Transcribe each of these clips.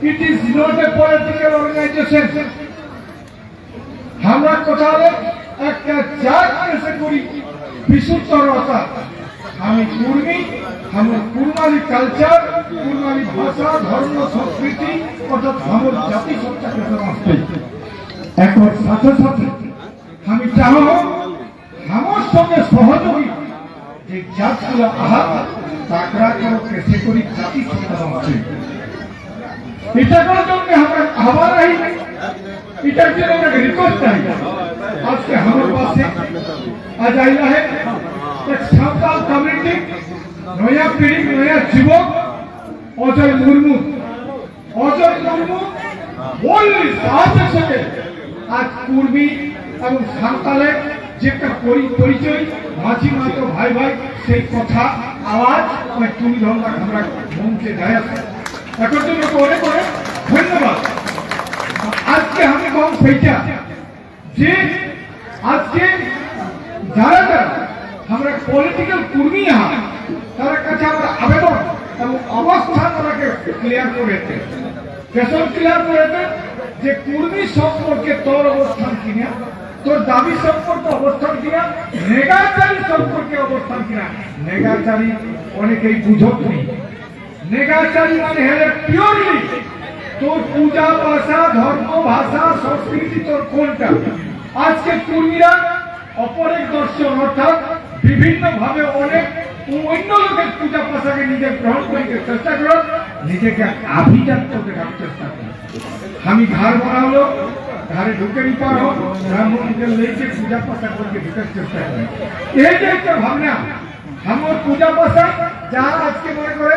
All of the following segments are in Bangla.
It is not a political organization. আমরা কোথাও একটা জাত কেসে করি বিশুদ্ধরতা আমি কুর্মী আমার কুরমালি কালচার কুরমালি ভাষা, ধর্ম, সংস্কৃতি, অর্থাৎ আমার জাতি সত্তাকে সমস্ত এখন সাথে সাথে আমি চাহব আমার সঙ্গে সহযোগী যে জাতগুলো আহাত তাকরা কেউ কেসে করি জাতি, সত্তা সমস্ত নেতাদের জন্য হওয়া নাই। এটার জন্য আমরা রিকোয়েস্ট চাই আজকে আমার পাশে আজ আইলা হ্যাঁ, হে সাঁওতাল কমিউনিটি নয়া পিড়ি, নয়া যুবক, অজয় মুর্মু। অজয় মুর্মু ওনলি সাহসের সাথে আজ পূর্বী এবং সাঁওতালের যে একটা পরিচয়, মাঝি মাত্র ভাই ভাই, সেই কথা আওয়াজ, ওই তুমি ধরলাম আমরা মঞ্চে দেয় এখন জন্য অনেক অনেক ধন্যবাদ। আজকে আমি কম সেইটা যে আজকে যারা যারা আমরা পলিটিক্যাল কর্মী আহা তার কাছে আমরা আবেদন এবং অবস্থান ওনাকে ক্লিয়ার করেছে কেসন ক্লিয়ার করেছে যে কর্মী সম্পর্কে তোর অবস্থান কিনা, তোর দাবি সম্পর্কে অবস্থান কিনা নেগাচারী সম্পর্কে অবস্থান কিনা নেগাচারী অনেকেই বুঝত নেই। নেগাচারী মানে হলে পিওরলি তোর পূজা ভাষা ধর্ম, ভাষা, সংস্কৃতি, তোর কোনটা? আজকে কর্মীরা, অপরের দর্শন, অর্থাৎ বিভিন্ন ভাবে অনেক অন্য লোকের পূজা, পাশাকে নিজে গ্রহণ করতে চেষ্টা করো, নিজেকে আভিজাত্য দেখার চেষ্টা করো। আমি ঘর বানালো ঘরে ঢুকে নি পারো ব্রাহ্মণকে লেগে পূজা, পাশা করতে ঢুকার চেষ্টা করে। এই যে একটা ভাবনা, আমার পূজা, পাশা যারা আজকে মনে করে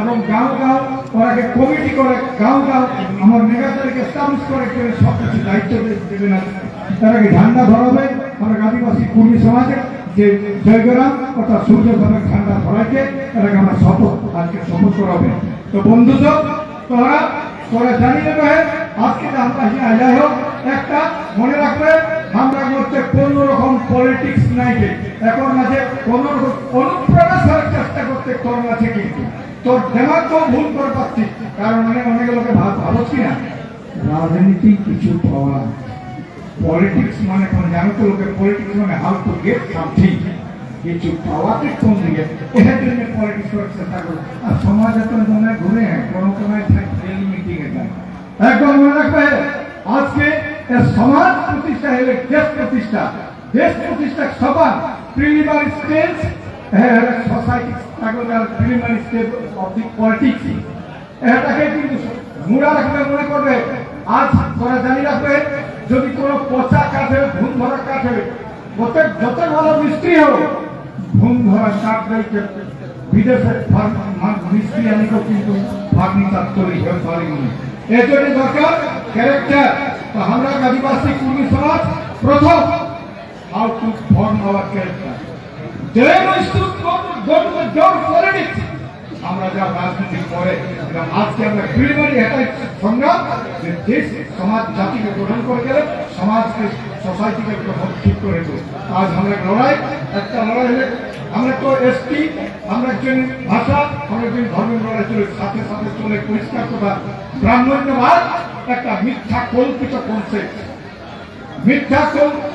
এবং গাঁও গাঁও ওরাকে কমিটি করে, গাঁও গাঁও আমার নেগাতারিকে এস্টাবলিশ করে করে সব কিছু দায়িত্ব দেবে না। তারাকে ঝান্ডা ধরাবে আমরা আদিবাসী কর্মী সমাজে যে জয়গ্রাম অর্থাৎ সূর্য ধর্মের ঝান্ডা ধরাইছে এটাকে আমরা শপথ, আজকে শপথ করাবে তো বন্ধু তো, তোরা তোরা জানি নেবে আজকে আমরা হিয়া যাই হোক, একটা মনে রাখবে, আমরা মধ্যে কোনো রকম পলিটিক্স নাই এখন মাঝে কোন রকম অনুপ্রবেশের চেষ্টা করতে তোর মাঝে কিন্তু তোর দেমাগ তো ভুল করে পাচ্ছি। কারণ অনেক অনেক লোকে ভাব ভাবছ কি না। রাজনীতি কিছু পাওয়া পলিটিক্স মানে কোন? জানো তো লোকে পলিটিক্স মানে হাউ টু গেট সামথিং কিছু পাওয়াতে কোন দিকে? এটার জন্য পলিটিক্স করার চেষ্টা করো। আর সমাজে তো মনে ঘুরে, কোনো কোনো ডেলি মিটিং এ যায়। একদম মনে রাখবে, আজকে এ সমাজ প্রতিষ্ঠা হলে দেশ প্রতিষ্ঠা। দেশ প্রতিষ্ঠা সবার। Preliminary stage preliminary stage of the politics এটাকে কিন্তু মুড়া রাখবে মনে করবে। আজ তোরা জানি রাখবে, যদি কোনো পচা হবে ঘুম ধরা কাঠ হবে যত ভালো মিস্ত্রি হোক ঘুম ধরা কাঠ রয়েছে। বিদেশে মিস্ত্রি আনিকেও কিন্তু ফার্নিচার তৈরি হয়ে পারেনি এর জন্য দরকার ক্যারেক্টার তো আমরা আদিবাসী কর্মী সমাজ প্রথম how to form our character আমরা যা করে আজকে আমরা সমাজকে লড়াই, একটা লড়াই হলে আমরা তো এসটি আমরা একজন ভাষা, আমরা একজন ধর্মের লড়াই সাথে সাথে চলে, পরিষ্কার কথা। ব্রাহ্মণ্যবাদ একটা মিথ্যা কল্পিত কনসেপ্ট মিথ্যা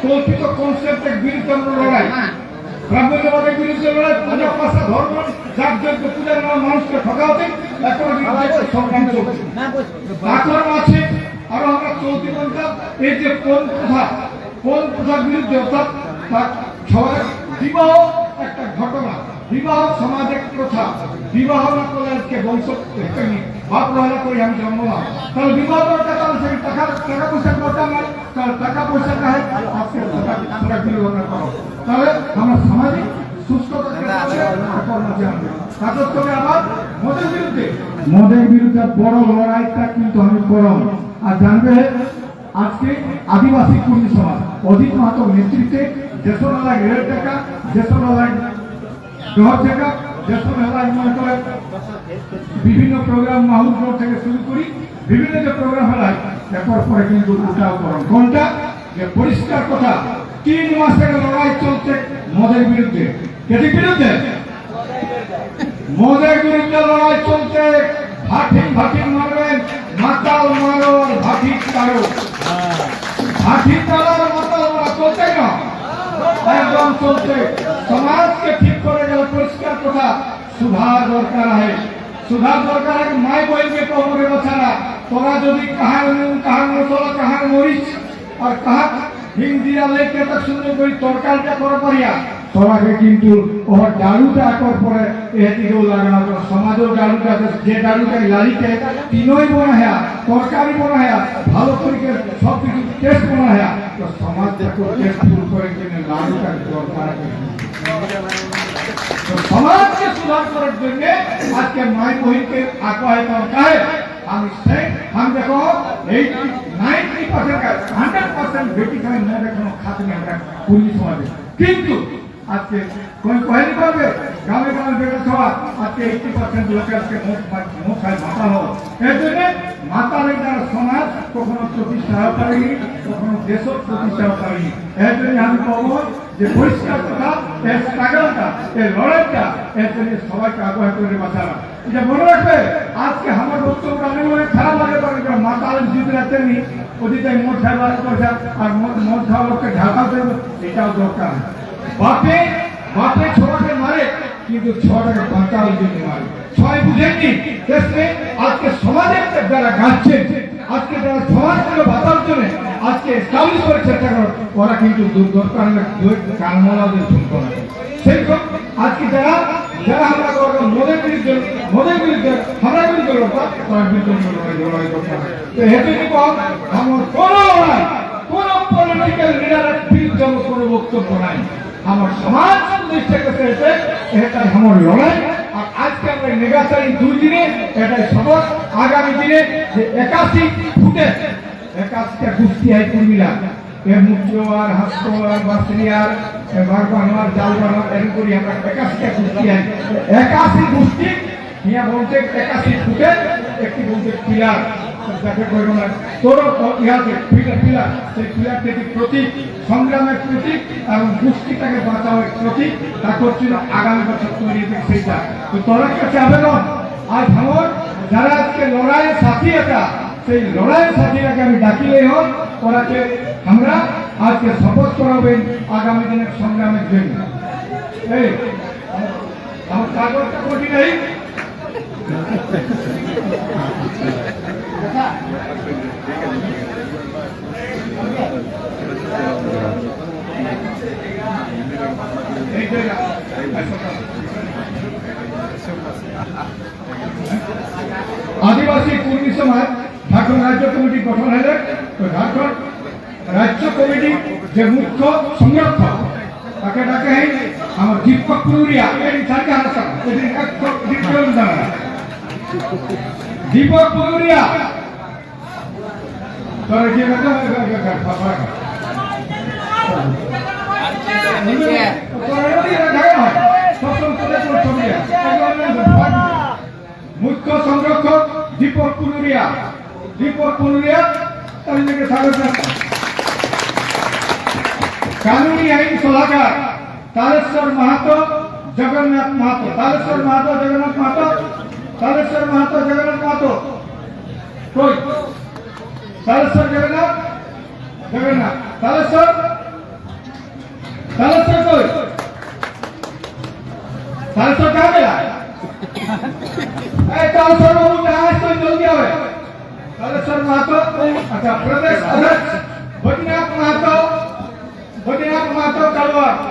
কল্পিত কনসেপ্টের বিরুদ্ধে আমরা লড়াই। ব্রাহ্মণ্যবাদের বিরুদ্ধে লড়াই পূজা পাশা ধর্ম যাগযজ্ঞ পূজার নামে মানুষকে ঠকাতে এখন সংগ্রাম চলছে। আছে আরও আমরা চলতি পন্থা এই যে কোন প্রথা কোন প্রথার বিরুদ্ধে অর্থাৎ বিবাহ একটা ঘটনা বিবাহ সমাজের প্রথা বিবাহ না করলে আজকে বংশ বাপ রহলা করে আমি জন্মলাম। তাহলে বিবাহ দরকার তাহলে সেই টাকা টাকা পয়সার দরকার নাই। তাহলে টাকা পয়সা না হয় আজকে তাহলে আমরা মদের বিরুদ্ধে। বড় লড়াইটা কিন্তু আমি করম আর জানবে আজকে আদিবাসী কর্মী সমাজ অধিক মাহাতো নেতৃত্বে দেশনালায় রেল টাকা শহর থেকে দেশ মেলায় মনে করেন বিভিন্ন প্রোগ্রাম মাহুর থেকে শুরু করি বিভিন্ন যে প্রোগ্রাম হয় এরপর পরে কিন্তু উঠাও করেন কোনটা? যে পরিষ্কার কথা তিন মাস থেকে লড়াই চলছে মদের বিরুদ্ধে। কেটির বিরুদ্ধে মদের বিরুদ্ধে লড়াই চলছে। ভাটিং ভাটিং মারবেন মাতাল মারো ভাটিং তারো ভাটিং তারো মাতাল মারা চলছে না একদম চলছে। সমাজকে ঠিক করে গেলে পরিষ্কার কথা সুধার দরকার আছে। সুধার দরকার আছে মাই বলবে কোমরে বছারা তোরা যদি কাহার নুন কাহার মশলা কাহার মরিচ, আর কাহার হিং দিয়া লেগে তা সুন্দর করে তরকারিটা করে পারিয়া তোরাকে কিন্তু ওর ডালুটা একর পরে এদিকেও লাগানো তো সমাজেও ডালুটা আছে, যে ডালুটা লালিতে তিনই বনা হ্যাঁ তরকারি বনা হ্যাঁ ভালো করে সব কিছু টেস্ট বনা হ্যাঁ তো সমাজ দেখো টেস্ট ফুল করে কিনে লাড়ুটা দরকার আছে। তো সমাজকে সুধার করার জন্য আজকে মাই বহিনকে আগুয়াই দরকার हम स्टेट हम देखो 90 परसेंट का 100 परसेंट बेटी का मैं देखो खाते में আমরা পুলিশ সমাজে কিন্তু আজকে কোন কহেনি করবে গ্রামে গ্রামে বেটা সভা আজকে 80 পার্সেন্ট লোকে আজকে মুখ মুখ মাথা হো এর জন্য মাতালের দ্বারা সমাজ কখনো প্রতিষ্ঠা পারেনি কখনো দেশ প্রতিষ্ঠা পারেনি। এর জন্য আমি বলব যে পরিষ্কার এই স্ট্রাগলটা এই লড়াইটা এর জন্য সবাইকে আগ্রহ করে বাঁচানো এটা মনে রাখবে আজকে আমার বক্তব্য আমি মনে খারাপ লাগে যে মাতাল জিতে রাখতেনি ওদিকে মোট করছে আর মোট- লোককে ঢাকাতে হবে, এটাও দরকার। বাপে বাপে ছোটকে মারে, কিন্তু ছোটকে বাঁচার জন্য মারে ছয় বুঝেননি আজকে সমাজে যারা গাচ্ছেন আজকে যারা সমাজকে বাঁচার জন্য আজকে এস্টাবলিশ করে চেষ্টা করো, ওরা কিন্তু দূর- দরকার হলে দুই কানমলাদের না। সেই সব আজকে যারা যারা আমরা করব মোদের বিরুদ্ধে মোদের বিরুদ্ধে আমরা বিরুদ্ধে লড়তাম তার বিরুদ্ধে লড়াই লড়াই করতাম তো হেতু নিব, আমার কোনো কোন পলিটিক্যাল লিডারের বিরুদ্ধে আমার কোনো বক্তব্য নাই। আমার সমাজ প্রতিষ্ঠা করতে এসে এটাই আমার লড়াই আর আজকে আমরা নেগাচারি দুই দিনে, এটাই সবক আগামী দিনে যে একাশি ফুটে, একাশিটা কুস্তি হয় কুর্মিলা। এ আর হাস্য আর বাঘ বানোয়ার জাল বানোয়ার এরকম করি আমরা একাশিটা কুস্তি হয়। একাশি কুস্তি ইয়া বলতে একাশি ফুটে, একটি বলতে পিলার একটি প্রতীক, সংগ্রামের আমি ডাকিলে হোক ওরাকে আমরা আজকে শপথ করাবেন আগামী দিনের সংগ্রামের জন্য। এই। আদিবাসী কর্মী সমাজ ঝাড়খণ্ড রাজ্য কমিটি গঠন হলে তো ঝাড়খণ্ড রাজ্য কমিটি যে মুখ্য সংরক্ষক তাকে ডাকে আমার দীপক পুরুলিয়া এই সাথে এক দীপক পুরুলিয়া। মুখ্য সংরক্ষক দীপক পুরুলিয়া দীপক পুরুলিয়া তাদেরকে স্বাগত। কানুনি আইন সলাকার তালেশ্বর মাহাতো জগন্নাথ মাহাতো তালেশ্বর মাহাতো জগন্নাথ মাহাতো তালেশ্বর মাহাতো জগন্নাথ মাহাতো কই तालेश्वर जगन्नाथ जगन्नाथ तालेश्वर तालेश्वर कोई तालेश्वर कहाँ गया अरे तालेश्वर बाबू कहाँ है तो जल्दी आवे तालेश्वर महतो अच्छा प्रदेश अध्यक्ष बद्रीनाथ महतो बद्रीनाथ महतो तलवार